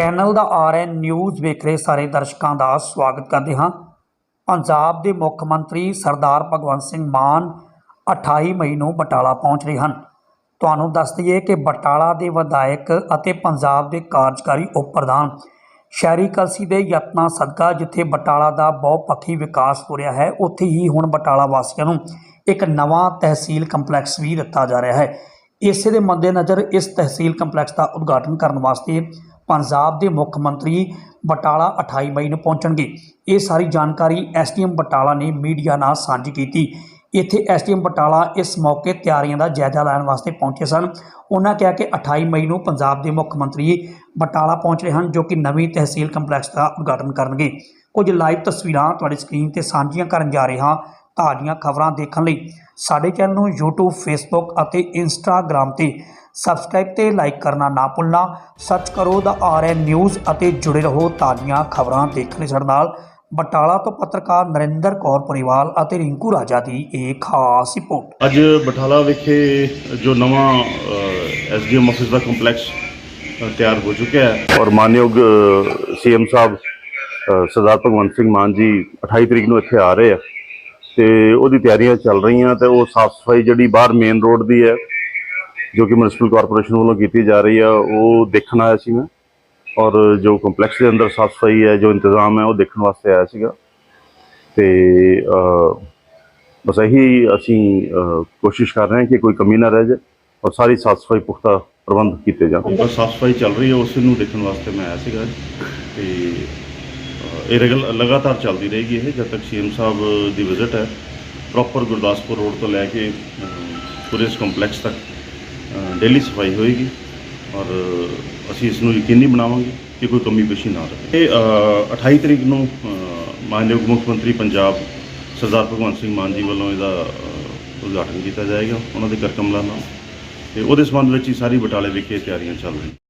Channel ਦਾ RN news ਵੇਖ ਰਹੇ ਸਾਰੇ ਦਰਸ਼ਕਾਂ ਦਾ ਸਵਾਗਤ ਕਰਦੇ ਹਾਂ। ਪੰਜਾਬ ਦੇ ਮੁੱਖ ਮੰਤਰੀ ਸਰਦਾਰ ਭਗਵੰਤ ਸਿੰਘ ਮਾਨ 28 ਮਈ ਨੂੰ ਬਟਾਲਾ ਪਹੁੰਚ ਰਹੇ ਹਨ। ਤੁਹਾਨੂੰ ਦੱਸ ਦਈਏ ਕਿ ਬਟਾਲਾ ਦੇ ਵਿਧਾਇਕ ਅਤੇ ਪੰਜਾਬ ਦੇ ਕਾਰਜਕਾਰੀ ਉਪ ਪ੍ਰਧਾਨ ਸ਼ਹਿਰੀ ਕਲਸੀ ਦੇ ਯਤਨਾਂ ਸਦਕਾ ਜਿੱਥੇ ਬਟਾਲਾ ਦਾ ਬਹੁਪੱਖੀ ਵਿਕਾਸ ਹੋ ਰਿਹਾ ਹੈ, ਉੱਥੇ ਹੀ ਹੁਣ ਬਟਾਲਾ ਵਾਸੀਆਂ ਨੂੰ ਇੱਕ ਨਵਾਂ ਤਹਿਸੀਲ ਕੰਪਲੈਕਸ ਵੀ ਦਿੱਤਾ ਜਾ ਰਿਹਾ ਹੈ। ਇਸੇ ਦੇ ਮੱਦੇਨਜ਼ਰ ਇਸ ਤਹਿਸੀਲ ਕੰਪਲੈਕਸ ਦਾ ਉਦਘਾਟਨ ਕਰਨ ਵਾਸਤੇ ਪੰਜਾਬ ਦੇ ਮੁੱਖ ਮੰਤਰੀ ਬਟਾਲਾ 28 ਮਈ ਨੂੰ ਪਹੁੰਚਣਗੇ। ਇਹ ਸਾਰੀ ਜਾਣਕਾਰੀ ਐਸਡੀਐਮ ਬਟਾਲਾ ਨੇ ਮੀਡੀਆ ਨਾਲ ਸਾਂਝੀ ਕੀਤੀ। ਇੱਥੇ ਐਸਡੀਐਮ ਬਟਾਲਾ ਇਸ ਮੌਕੇ ਤਿਆਰੀਆਂ ਦਾ ਜਾਇਜ਼ਾ ਲੈਣ ਵਾਸਤੇ ਪਹੁੰਚੇ ਸਨ। ਉਹਨਾਂ ਕਿਹਾ ਕਿ 28 ਮਈ ਨੂੰ ਪੰਜਾਬ ਦੇ ਮੁੱਖ ਮੰਤਰੀ ਬਟਾਲਾ ਪਹੁੰਚ ਰਹੇ ਹਨ, ਜੋ ਕਿ ਨਵੀਂ ਤਹਿਸੀਲ ਕੰਪਲੈਕਸ ਦਾ ਉਦਘਾਟਨ ਕਰਨਗੇ। ਕੁਝ ਲਾਈਵ ਤਸਵੀਰਾਂ ਤੁਹਾਡੀ ਸਕਰੀਨ ਤੇ ਸਾਂਝੀਆਂ ਕਰਨ ਜਾ ਰਹੇ ਹਾਂ ਤਾਜ਼ੀਆਂ ਖਬਰਾਂ ਦੇਖਣ ਲਈ। ਸਾਡੇ ਚੈਨਲ ਨੂੰ YouTube, Facebook ਅਤੇ Instagram ਤੇ ਸਬਸਕ੍ਰਾਈਬ ਤੇ ਲਾਈਕ ਕਰਨਾ ਨਾ ਭੁੱਲਣਾ। ਸਰਚ ਕਰੋ ਦਾ ਆਰਐਨ ਨਿਊਜ਼ ਅਤੇ ਜੁੜੇ ਰਹੋ ਤਾਜ਼ੀਆਂ ਖਬਰਾਂ ਦੇਖਣ ਲਈ ਸਾਡੇ ਨਾਲ ਬਟਾਲਾ ਤੋਂ ਪੱਤਰਕਾਰ ਨਰਿੰਦਰ ਕੌਰ ਪਰਿਵਾਲ ਅਤੇ ਰਿੰਕੂ ਰਾਜਾ ਦੀ ਇਹ ਖਾਸ ਰਿਪੋਰਟ। ਅੱਜ ਬਠਾਲਾ ਵਿਖੇ ਜੋ ਨਵਾਂ ਐਸਡੀਐਮ ਆਫਿਸ ਦਾ ਕੰਪਲੈਕਸ ਤਿਆਰ ਹੋ ਚੁੱਕਿਆ ਹੈ। ਔਰ ਮਾਨਯੋਗ ਸੀਐਮ ਸਾਹਿਬ ਅ, ਸਰਦਾਰ ਭਗਵੰਤ ਸਿੰਘ ਮਾਨ ਜੀ 28 ਤਰੀਕ ਨੂੰ ਇੱਥੇ ਆ ਰਹੇ ਆ। ਤੇ ਉਹਦੀ ਤਿਆਰੀਆਂ ਚੱਲ ਰਹੀਆਂ ਤੇ ਉਹ ਸਾਫ਼ ਸਫ਼ਾਈ ਜਿਹੜੀ ਬਾਹਰ ਮੇਨ ਰੋਡ ਦੀ ਹੈ ਜੋ ਕਿ ਮਿਊਨਿਸਪਲ ਕਾਰਪੋਰੇਸ਼ਨ ਵੱਲੋਂ ਕੀਤੀ ਜਾ ਰਹੀ ਆ ਉਹ ਦੇਖਣ ਆਇਆ ਸੀ ਮੈਂ। ਔਰ ਜੋ ਕੰਪਲੈਕਸ ਦੇ ਅੰਦਰ ਸਾਫ਼ ਸਫ਼ਾਈ ਹੈ ਜੋ ਇੰਤਜ਼ਾਮ ਹੈ ਉਹ ਦੇਖਣ ਵਾਸਤੇ ਆਇਆ ਸੀਗਾ। ਤੇ ਬਸ ਇਹੀ ਅਸੀਂ ਕੋਸ਼ਿਸ਼ ਕਰ ਰਹੇ ਹਾਂ ਕਿ ਕੋਈ ਕਮੀ ਨਾ ਰਹਿ ਜਾਏ ਔਰ ਸਾਰੀ ਸਾਫ਼ ਸਫ਼ਾਈ ਪੁਖਤਾ ਪ੍ਰਬੰਧ ਕੀਤੇ ਜਾਣ। ਬਸ ਸਾਫ਼ ਸਫ਼ਾਈ ਚੱਲ ਰਹੀ ਹੈ ਉਸ ਨੂੰ ਦੇਖਣ ਵਾਸਤੇ ਮੈਂ ਆਇਆ ਸੀਗਾ। ਤੇ ਇਹ ਰੈਗੂਲ ਲਗਾਤਾਰ ਚੱਲਦੀ ਰਹੇਗੀ ਇਹ ਜਦ ਤੱਕ ਸੀਐਮ ਸਾਹਿਬ ਦੀ ਵਿਜ਼ਿਟ ਹੈ। ਪ੍ਰੋਪਰ ਗੁਰਦਾਸਪੁਰ ਰੋਡ ਤੋਂ ਲੈ ਕੇ ਅ, ਪੂਰੇ ਇਸ ਕੰਪਲੈਕਸ ਤੱਕ। ਡੇਲੀ ਸਫ਼ਾਈ ਹੋਏਗੀ ਔਰ ਅਸੀਂ ਇਸ ਨੂੰ ਯਕੀਨੀ ਬਣਾਵਾਂਗੇ ਕਿ ਕੋਈ ਕਮੀ ਪੇਸ਼ੀ ਨਾ ਰਹੇ। ਇਹ ਅ, 28 ਤਰੀਕ ਨੂੰ ਮਾਨਯੋਗ ਮੁੱਖ ਮੰਤਰੀ ਪੰਜਾਬ ਸਰਦਾਰ ਭਗਵੰਤ ਸਿੰਘ ਮਾਨ ਜੀ ਵੱਲੋਂ ਇਹਦਾ ਉਦਘਾਟਨ ਕੀਤਾ ਜਾਏਗਾ। ਉਹਨਾਂ ਦੇ ਕਰਕਮਲਾਂ ਨਾਲ। ਤੇ ਉਹਦੇ ਸੰਬੰਧ ਵਿੱਚ ਹੀ ਸਾਰੀ ਬਟਾਲੇ ਵਿਖੇ ਤਿਆਰੀਆਂ ਚੱਲ ਰਹੀਆਂ।